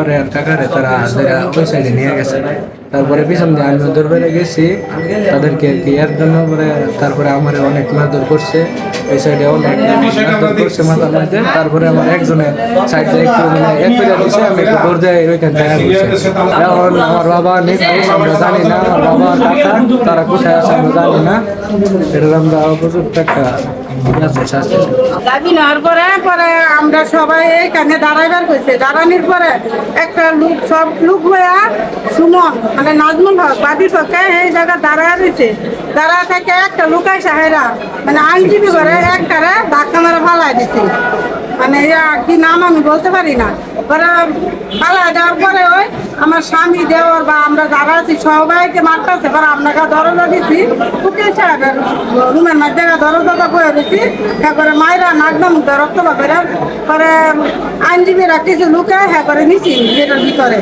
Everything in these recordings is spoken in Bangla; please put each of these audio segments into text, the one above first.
আব্বারে আর তারা ধরে ওই সাইডে নিয়ে গেছে। তারপরে পিছন দিয়ে আমি দরবারে গেছি। তাদেরকে দেওয়ার জন্য পরে তারপরে আমার অনেক মারধর করছে। এই সাইডে অনেক মারধর করছে মাথার মধ্যে। তারপরে আমার একজনের সাইড দিয়ে একটু মানে এক করে দিচ্ছে আমি একটু দৌড় দেয় ওইখান থেকে এখন আমার বাবা নির্দোষ আমরা জানি না, আমার বাবা কাকা, তারা কোথায় আছে আমরা জানি না। এটা আমরা উপযুক্ত একটা দাবি নেওয়ার পরে পরে আমরা সবাই এইখানে দাঁড়াইবার কইছে। দাঁড়ানোর পরে একটা লোক, সব লোক হইয়া সুমন মানে নাজমুল হক বাদী পক্ষে এই জায়গা দাঁড়ায় রয়েছে দাঁড়া থেকে একটা লোক আইসা হেরা মানে আইনজীবী করে একটারে ধাক্কা মেরে ফালাই দিছে। মানে কি নাম আমি বলতে পারি না। পরে ফালাই দেওয়ার পরে ওই আমার স্বামী দেওয়ার বা আমরা যারা আছি, সবাইকে মারতেছে পরে আপনাকে দরজা দিছি। উকিল রুমের মধ্যে দরজাটা বয়ে দিছি তারপরে মায়েরা মুখে রক্ত বাপেরা পরে আইনজীবীরা কিছু লুকে হ্যাঁ করে নিছি, যেটার ভিতরে।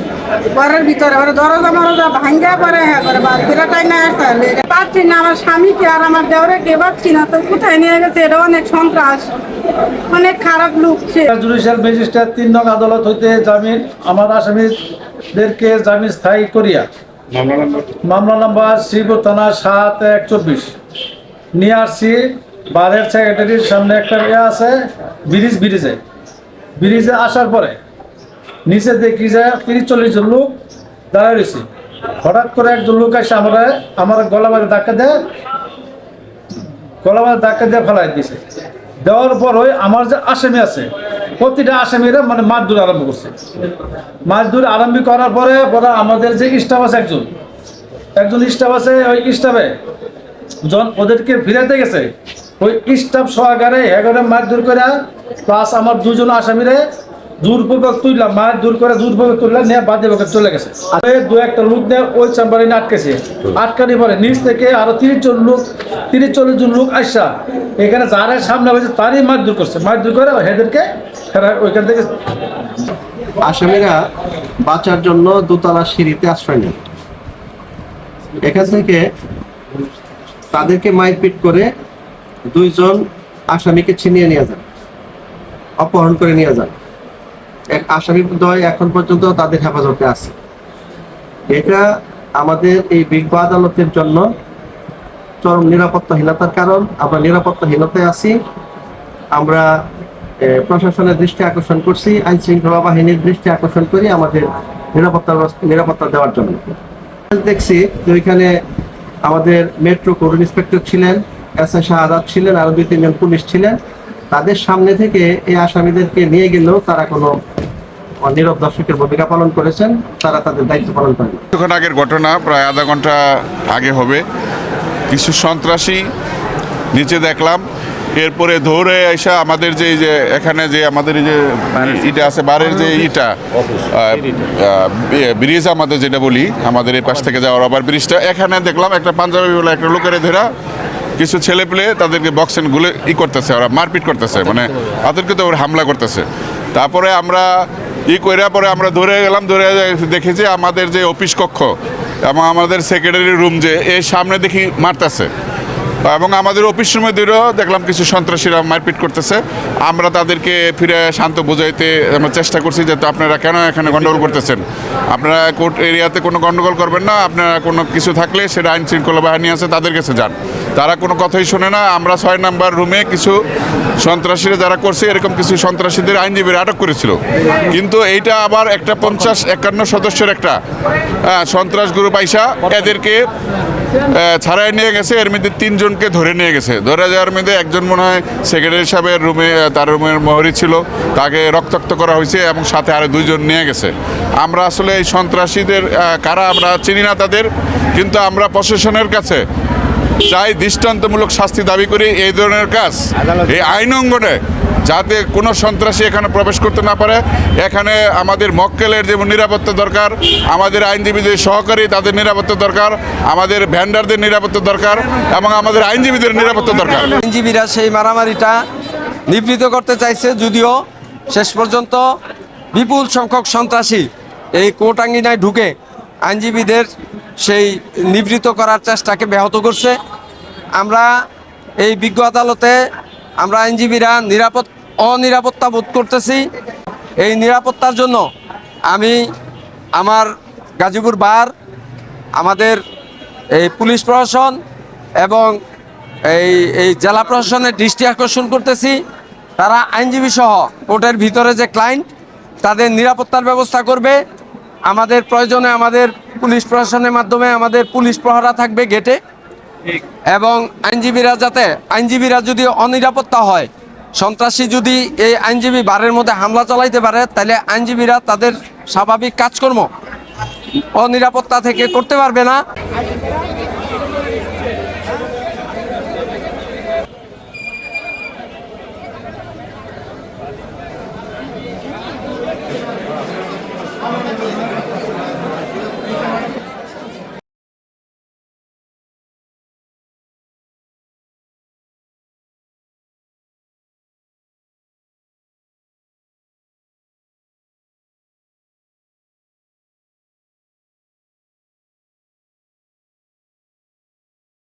ঘরের ভিতরে ওরা দরজা মরজা ভাঙ্গা পরে হ্যাঁ করে বার করে টাই না আসলে পাচ্ছি না, আমার স্বামীকে আর আমার দেওরে কে পাচ্ছি না, তো কোথায় নিয়ে গেছে? এটা অনেক সন্ত্রাস, অনেক খারাপ লোক সে। জুডিশিয়াল ম্যাজিস্ট্রেট তিন নং আদালত হইতে জামিন, আমার আসামিদেরকে জামিন স্থায়ী করিয়া মামলা নাম্বার শ্রীপুর থানা সাত এক চব্বিশ। নিয়ে আসছি বারের সেক্রেটারির সামনে একটা ইয়ে আছে ব্রিজ ব্রিজে। ব্রিজে আসার পরে নিচে দেখি যে তিরিশ চল্লিশ জন লোক দাঁড়ায় রয়েছে। হঠাৎ করে একজন লোক এসে আমরা আমার গলা বাড়ি ধাক্কা দেয় গলা বাড়ি ধাক্কা দিয়ে ফেলাই দিয়েছে। দেওয়ার পর ওই আমার যে আসামি আছে প্রতিটা আসামিরা মানে মারধর আরম্ভ করছে। মারধর আরম্ভ করার পরে পরে আমাদের যে স্টাফ আছে একজন একজন স্টাফ আছে ওই স্টাফে, জন ওদেরকে ফিরাতে গেছে। ওই স্টাফ সহকারে এগারো মারধর করে প্লাস আমার দুজন আসামিরে জোরপূর্বক তুললাম মার দূর করে জোরপূর্বক তুললাম নিয়ে বাদে বকে চলে গেছে। দু একটা লোক নিয়ে ওই চেম্বারে আটকেছে। আটকানি পরে নিচ থেকে আরও তিরিশ জন লোক, তিরিশ চল্লিশ জন লোক আসা এখানে যারা সামনে হয়েছে তারই মার দূর করছে। মার দূর করে হেদেরকে থেকে আসামিরা বাঁচার জন্য দোতলা সিঁড়িতে আশ্রয় নেয়। এখান থেকে তাদেরকে মারপিট করে দুইজন আসামিকে ছিনিয়ে নিয়ে যান, অপহরণ করে নিয়ে যান। এক আসামি দ্বয় এখন পর্যন্ত তাদের হেফাজতে আছে। এটা আমাদের এই বিজ্ঞ আদালতের জন্য চরম নিরাপত্তাহীনতার কারণ। আমরা নিরাপত্তাহীনতায় আছি। আমরা প্রশাসনের দৃষ্টি আকর্ষণ করছি আইন শৃঙ্খলা বাহিনীর দৃষ্টি আকর্ষণ করি আমাদের নিরাপত্তা নিরাপত্তা দেওয়ার জন্য। দেখছি যে ওইখানে আমাদের মেট্রো কোড ইন্সপেক্টর ছিলেন, এস এ শাহাদাত ছিলেন, আরও দুই, তিনজন পুলিশ ছিলেন। তাদের সামনে থেকে এই আসামিদেরকে নিয়ে গেলেও তারা কোনো নীরব দর্শকের ভূমিকা পালন করেছেন, তারা তাদের দায়িত্ব পালন করেন। কিছুক্ষণ আগের ঘটনা, প্রায় আধা ঘণ্টা আগে হবে। কিছু সন্ত্রাসী নিচে দেখলাম এরপরে ধরে এসে আমাদের যে এই যে এখানে যে আমাদের এই যে ইটা আছে বারের যে ইটা ব্রিজ আমাদের যেটা বলি আমাদের এই পাশ থেকে যাওয়ার আবার ব্রিজটা। এখানে দেখলাম একটা পাঞ্জাবি বলে একটা লোকের ধরা কিছু ছেলে পেলে তাদেরকে বক্সেন গুলে ই করতেছে ওরা মারপিট করতেছে মানে তাদেরকে তো ওরা হামলা করতেছে। তারপরে আমরা ই কইরা পরে আমরা ধরে গেলাম ধরে দেখেছি আমাদের যে অফিস কক্ষ এবং আমাদের সেক্রেটারি রুম যে এর সামনে দেখি মারতেছে। এবং আমাদের অফিস রুমে দিয়েও দেখলাম কিছু সন্ত্রাসীরা মারপিট করতেছে। আমরা তাদেরকে ফিরে শান্ত বোঝাইতে আমরা চেষ্টা করছি যে আপনারা কেন এখানে গণ্ডগোল করতেছেন? আপনারা কোর্ট এরিয়াতে কোনো গণ্ডগোল করবেন না, আপনারা কোনো কিছু থাকলে সেটা আইন শৃঙ্খলা বাহিনী আছে, তাদের কাছে যান। তারা কোনো কথাই শোনে না। আমরা ছয় নাম্বার রুমে কিছু সন্ত্রাসীরা যারা করছে, এরকম কিছু সন্ত্রাসীদের আইনজীবীরা আটক করেছিল। কিন্তু এইটা আবার একটা পঞ্চাশ একান্ন সদস্যের একটা সন্ত্রাস গ্রুপ আইসা এদেরকে ছাড়াই নিয়ে গেছে। এর মধ্যে তিনজনকে ধরে নিয়ে গেছে। ধরে যাওয়ার মধ্যে একজন মনে হয় সেক্রেটারি সাহেবের রুমে তার রুমের মহরি ছিল। তাকে রক্তাক্ত করা হয়েছে এবং সাথে আরও দুইজন নিয়ে গেছে। আমরা আসলে এই সন্ত্রাসীদের কারা আমরা চিনি না তাদের, কিন্তু আমরা প্রশাসনের কাছে চাই দৃষ্টান্তমূলক শাস্তি দাবি করি এই ধরনের কাজ। এই আইন অঙ্গনে যাতে কোনো সন্ত্রাসী এখানে প্রবেশ করতে না পারে, এখানে আমাদের মক্কেলের যেমন নিরাপত্তা দরকার, আমাদের আইনজীবীদের সহকারী তাদের নিরাপত্তা দরকার, আমাদের ভ্যান্ডারদের নিরাপত্তা দরকার, এবং আমাদের আইনজীবীদের নিরাপত্তা দরকার। আইনজীবীরা সেই মারামারিটা নিবৃত করতে চাইছে, যদিও শেষ পর্যন্ত বিপুল সংখ্যক সন্ত্রাসী এই কোটাঙ্গিনায় ঢুকে আইনজীবীদের সেই নিবৃত করার চেষ্টাকে ব্যাহত করছে। আমরা এই বিজ্ঞ আদালতে আমরা আইনজীবীরা নিরাপদ, অনিরাপত্তা বোধ করতেছি। এই নিরাপত্তার জন্য আমি আমার গাজীপুর বার, আমাদের এই পুলিশ প্রশাসন এবং এই এই জেলা প্রশাসনের দৃষ্টি আকর্ষণ করতেছি। তারা আইনজীবী সহ কোর্টের ভিতরে যে ক্লায়েন্ট তাদের নিরাপত্তার ব্যবস্থা করবে। আমাদের প্রয়োজনে আমাদের পুলিশ প্রশাসনের মাধ্যমে আমাদের পুলিশ প্রহরা থাকবে গেটে। এবং আইনজীবীরা যাতে আইনজীবীরা যদি অনিরাপত্তা হয় সন্ত্রাসী যদি এই আইনজীবী বারের মধ্যে হামলা চালাইতে পারে তাহলে আইনজীবীরা তাদের স্বাভাবিক কাজকর্ম অনিরাপত্তা থেকে করতে পারবে না।